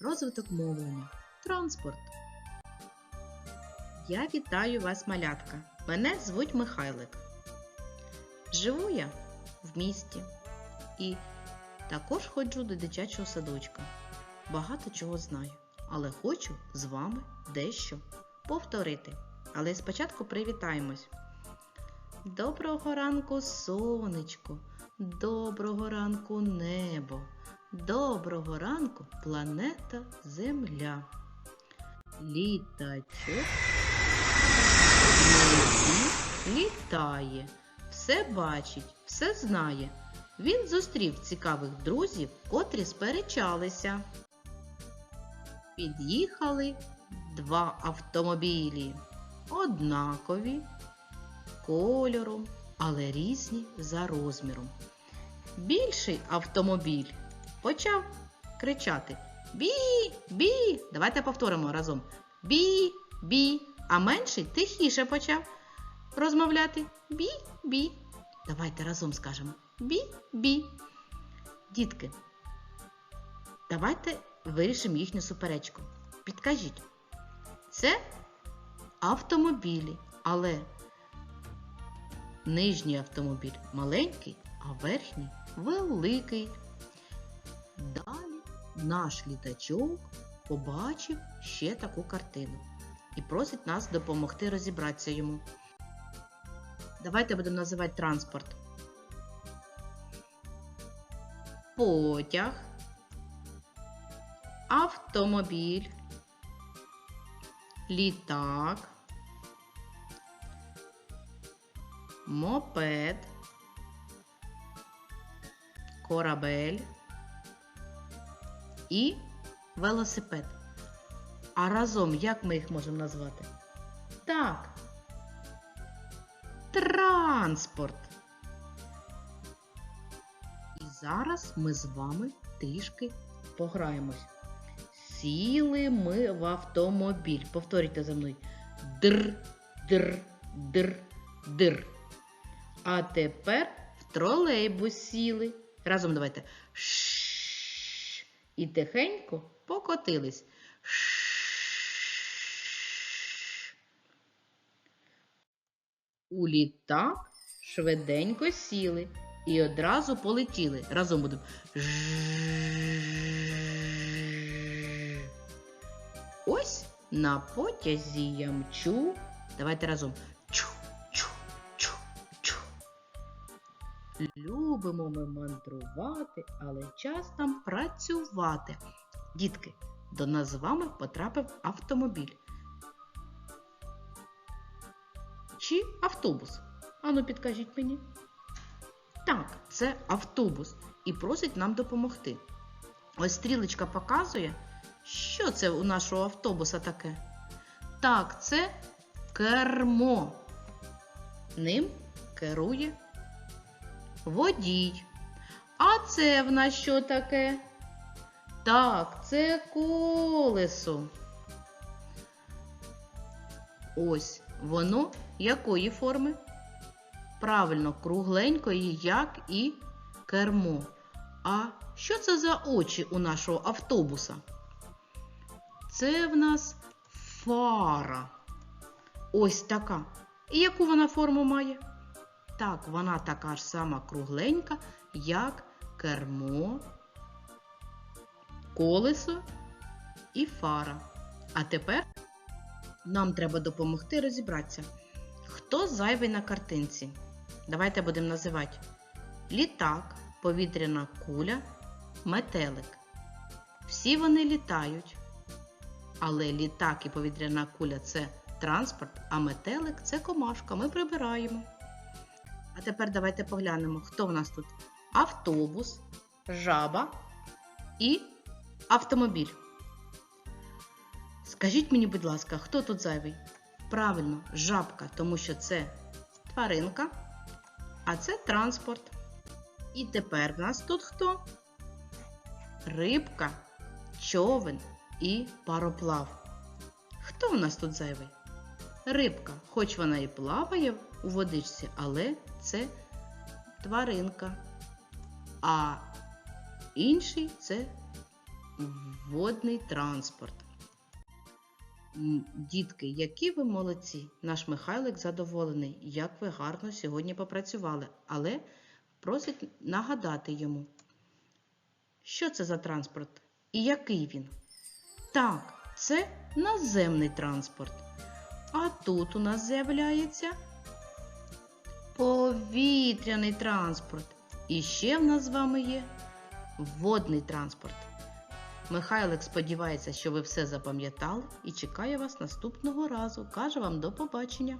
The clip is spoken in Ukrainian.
Розвиток мовлення. Транспорт. Я вітаю вас, малятка. Мене звуть Михайлик. Живу я в місті і також ходжу до дитячого садочка. Багато чого знаю, але хочу з вами дещо повторити. Але спочатку привітаємось. Доброго ранку, сонечко, доброго ранку небо, доброго ранку планета Земля. Літачок літає, все бачить, все знає. Він зустрів цікавих друзів, котрі сперечалися. Під'їхали два автомобілі, однакові кольором, але різні за розміром. Більший автомобіль почав кричати Бі, бі. Давайте повторимо разом. Бі, бі. А менший тихіше почав розмовляти Бі, бі. Давайте разом скажемо Бі, бі. Дітки, давайте вирішимо їхню суперечку. Підкажіть, це автомобілі, але нижній автомобіль маленький, а верхній великий. Далі наш літачок побачив ще таку картину і просить нас допомогти розібратися йому. Давайте будемо називати транспорт. Потяг, автомобіль, літак, мопед, корабель і велосипед. А разом як ми їх можемо назвати? Так. Транспорт. І зараз ми з вами трішки пограємось. Сіли ми в автомобіль. Повторюйте за мною. Др, др, др, др. А тепер в тролейбус сіли. Разом давайте. Ш. І тихенько покотились. У літак швиденько сіли і одразу полетіли. Разом будемо. Ось на потязі я мчу. Давайте разом. Любимо ми мандрувати, але час нам працювати. Дітки, до нас з вами потрапив автомобіль. Чи автобус? Ану, підкажіть мені. Так, це автобус і просить нам допомогти. Ось стрілочка показує, що це у нашого автобуса таке. Так, це кермо. Ним керує водій. А це в нас що таке? Так, це колесо. Ось воно якої форми? Правильно, кругленької, як і кермо. А що це за очі у нашого автобуса? Це в нас фара. Ось така. І яку вона форму має? Так, вона така ж сама кругленька, як кермо, колесо і фара. А тепер нам треба допомогти розібратися. Хто зайвий на картинці? Давайте будемо називати літак, повітряна куля, метелик. Всі вони літають. Але літак і повітряна куля це транспорт, а метелик це комашка. Ми прибираємо. А тепер давайте поглянемо, хто в нас тут автобус, жаба і автомобіль. Скажіть мені, будь ласка, хто тут зайвий? Правильно, жабка, тому що це тваринка, а це транспорт. І тепер в нас тут хто? Рибка, човен і пароплав. Хто в нас тут зайвий? Рибка, хоч вона і плаває у водичці, але це тваринка. А інший це водний транспорт. Дітки, які ви молодці! Наш Михайлик задоволений, як ви гарно сьогодні попрацювали, але просить нагадати йому, що це за транспорт і який він. Так, це наземний транспорт. А тут у нас з'являється повітряний транспорт. І ще в нас з вами є водний транспорт. Михайлик сподівається, що ви все запам'ятали і чекає вас наступного разу. Каже вам до побачення.